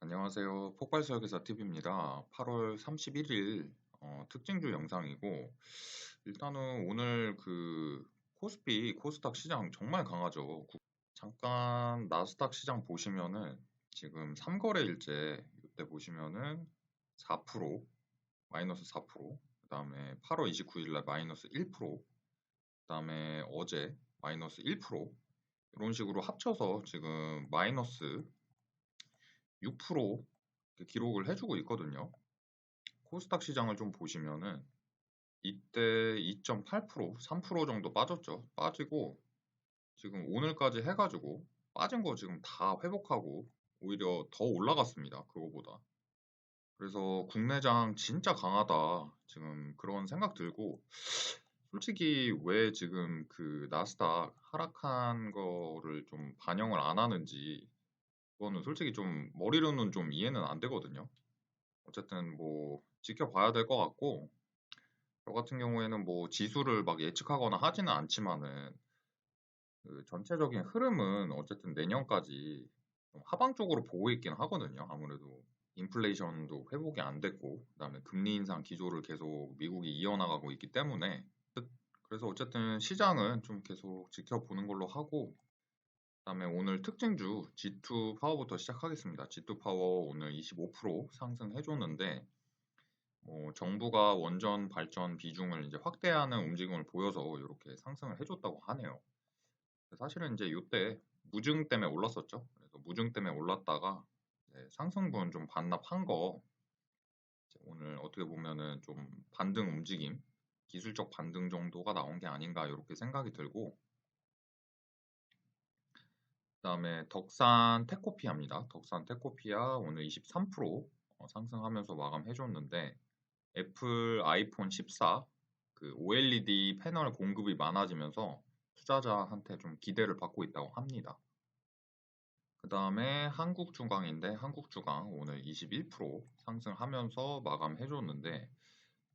안녕하세요. 폭발설계사 TV입니다. 8월 31일 어, 특징주 영상이고 일단은 오늘 그 코스피, 코스닥 시장 정말 강하죠. 구- 잠깐 나스닥 시장 보시면은 지금 3거래일째 이때 보시면은 4% 마이너스 4%, 그 다음에 8월 29일 날 마이너스 1%, 그 다음에 어제 마이너스 1% 이런 식으로 합쳐서 지금 마이너스 6% 이렇게 기록을 해주고 있거든요. 코스닥 시장을 좀 보시면은 이때 2.8%, 3% 정도 빠졌죠. 빠지고 지금 오늘까지 해가지고 빠진 거 지금 다 회복하고 오히려 더 올라갔습니다. 그거보다. 그래서 국내장 진짜 강하다. 지금 그런 생각 들고 솔직히 왜 지금 그 나스닥 하락한 거를 좀 반영을 안 하는지 그거는 솔직히 좀 머리로는 좀 이해는 안 되거든요. 어쨌든 뭐 지켜봐야 될 것 같고 저 같은 경우에는 뭐 지수를 막 예측하거나 하지는 않지만은 그 전체적인 흐름은 어쨌든 내년까지 좀 하방 쪽으로 보고 있긴 하거든요. 아무래도 인플레이션도 회복이 안 됐고 그다음에 금리 인상 기조를 계속 미국이 이어나가고 있기 때문에 그래서 어쨌든 시장은 좀 계속 지켜보는 걸로 하고 그다음에 오늘 특징주 G2 파워부터 시작하겠습니다. G2 파워 오늘 25% 상승해줬는데 뭐 정부가 원전 발전 비중을 이제 확대하는 움직임을 보여서 이렇게 상승을 해줬다고 하네요. 사실은 이제 이때 무증 때문에 올랐었죠. 그래서 무증 때문에 올랐다가 상승분 좀 반납한 거 오늘 어떻게 보면은 좀 반등 움직임, 기술적 반등 정도가 나온 게 아닌가 이렇게 생각이 들고 그다음에 덕산 테코피아입니다. 덕산 테코피아 오늘 23% 어, 상승하면서 마감해줬는데 애플 아이폰 14 그 OLED 패널 공급이 많아지면서 투자자한테 좀 기대를 받고 있다고 합니다. 그 다음에 한국주강인데 한국주강 오늘 21% 상승하면서 마감해줬는데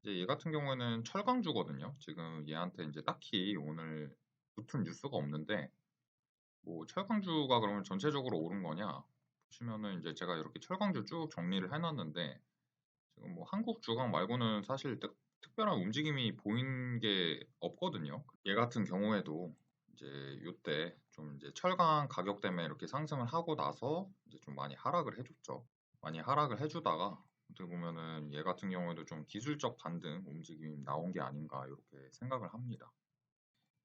이제 얘 같은 경우에는 철강주거든요. 지금 얘한테 이제 딱히 오늘 붙은 뉴스가 없는데 뭐 철강주가 그러면 전체적으로 오른 거냐 보시면은 이제 제가 이렇게 철강주 쭉 정리를 해놨는데 지금 뭐 한국 주강 말고는 사실 특, 특별한 움직임이 보인 게 없거든요. 얘 같은 경우에도 이제 이때 좀 이제 철강 가격 때문에 이렇게 상승을 하고 나서 이제 좀 많이 하락을 해줬죠. 많이 하락을 해주다가 어떻게 보면은 얘 같은 경우에도 좀 기술적 반등 움직임이 나온 게 아닌가 이렇게 생각을 합니다.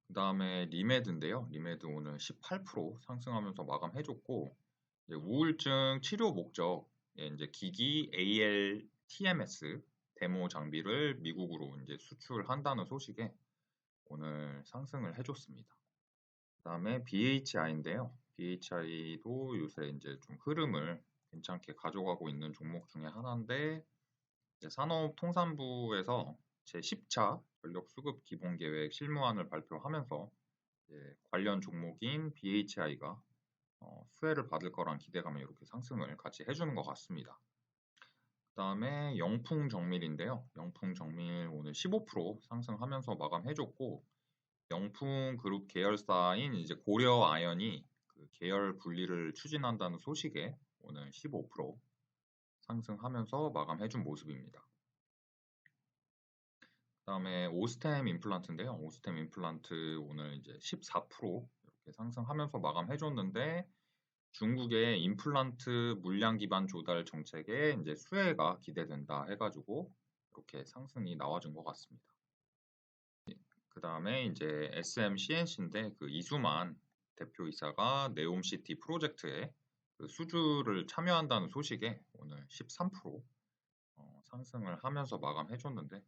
그 다음에 리메드인데요. 리메드 오늘 18% 상승하면서 마감해줬고 우울증 치료 목적 예, 이제 기기 AL TMS 데모 장비를 미국으로 이제 수출한다는 소식에 오늘 상승을 해줬습니다. 그 다음에 BHI인데요. BHI도 요새 이제 좀 흐름을 괜찮게 가져가고 있는 종목 중에 하나인데 산업통상부에서 제10차 전력 수급 기본 계획 실무안을 발표하면서 관련 종목인 BHI가 어, 수혜를 받을 거란 기대감에 이렇게 상승을 같이 해주는 것 같습니다. 그 다음에 영풍 정밀인데요. 영풍 정밀 오늘 15% 상승하면서 마감해줬고 영풍 그룹 계열사인 이제 고려 아연이 그 계열 분리를 추진한다는 소식에 오늘 15% 상승하면서 마감해준 모습입니다. 그 다음에 오스템 임플란트인데요. 오스템 임플란트 오늘 이제 14% 이렇게 상승하면서 마감해줬는데 중국의 임플란트 물량 기반 조달 정책에 이제 수혜가 기대된다 해가지고 이렇게 상승이 나와준 것 같습니다. 그 다음에 이제 SMCNC인데 그 이수만 대표이사가 네옴시티 프로젝트에 그 수주를 참여한다는 소식에 오늘 13% 어, 상승을 하면서 마감해줬는데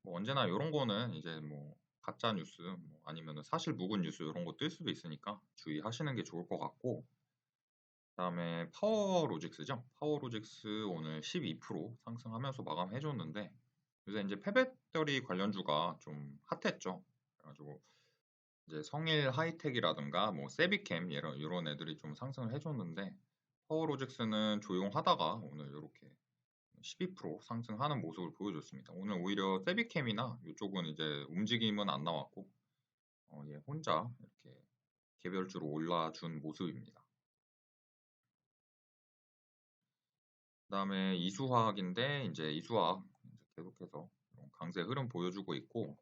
뭐 언제나 이런 거는 이제 뭐 가짜 뉴스 뭐 아니면 사실 묵은 뉴스 이런 거 뜰 수도 있으니까 주의하시는 게 좋을 것 같고 그다음에 파워로직스죠. 파워로직스 오늘 12% 상승하면서 마감해줬는데 요새 이제 폐배터리 관련주가 좀 핫했죠. 그래가지고 이제 성일 하이텍이라든가 뭐 세비캠 이런 이런 애들이 좀 상승을 해줬는데 파워로직스는 조용하다가 오늘 이렇게 12% 상승하는 모습을 보여줬습니다. 오늘 오히려 세비캠이나 이쪽은 이제 움직임은 안 나왔고 어, 얘 혼자 이렇게 개별주로 올라준 모습입니다. 그 다음에 이수화학인데 이제 이수화학 계속해서 강세 흐름 보여주고 있고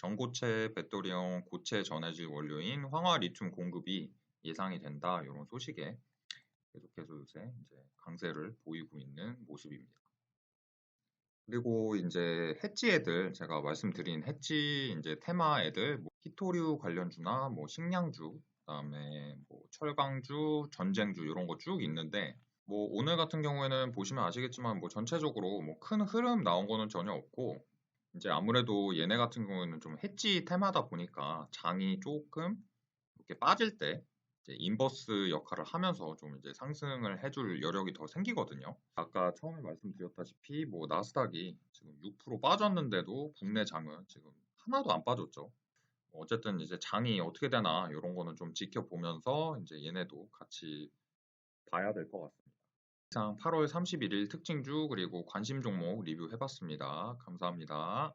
전고체 배터리형 고체 전해질 원료인 황화 리튬 공급이 예상이 된다 이런 소식에 계속해서 요새 이제 강세를 보이고 있는 모습입니다. 그리고 이제 해지 애들 제가 말씀드린 해지 이제 테마 애들 뭐 히토류 관련주나 뭐 식량주 그다음에 뭐 철강주, 전쟁주 이런 거 쭉 있는데 뭐 오늘 같은 경우에는 보시면 아시겠지만 뭐 전체적으로 뭐 큰 흐름 나온 거는 전혀 없고 이제 아무래도 얘네 같은 경우에는 좀 해지 테마다 보니까 장이 조금 이렇게 빠질 때 인버스 역할을 하면서 좀 이제 상승을 해줄 여력이 더 생기거든요. 아까 처음에 말씀드렸다시피 뭐 나스닥이 지금 6% 빠졌는데도 국내 장은 지금 하나도 안 빠졌죠. 어쨌든 이제 장이 어떻게 되나 이런 거는 좀 지켜보면서 이제 얘네도 같이 봐야 될 것 같습니다. 이상 8월 31일 특징주 그리고 관심 종목 리뷰해봤습니다. 감사합니다.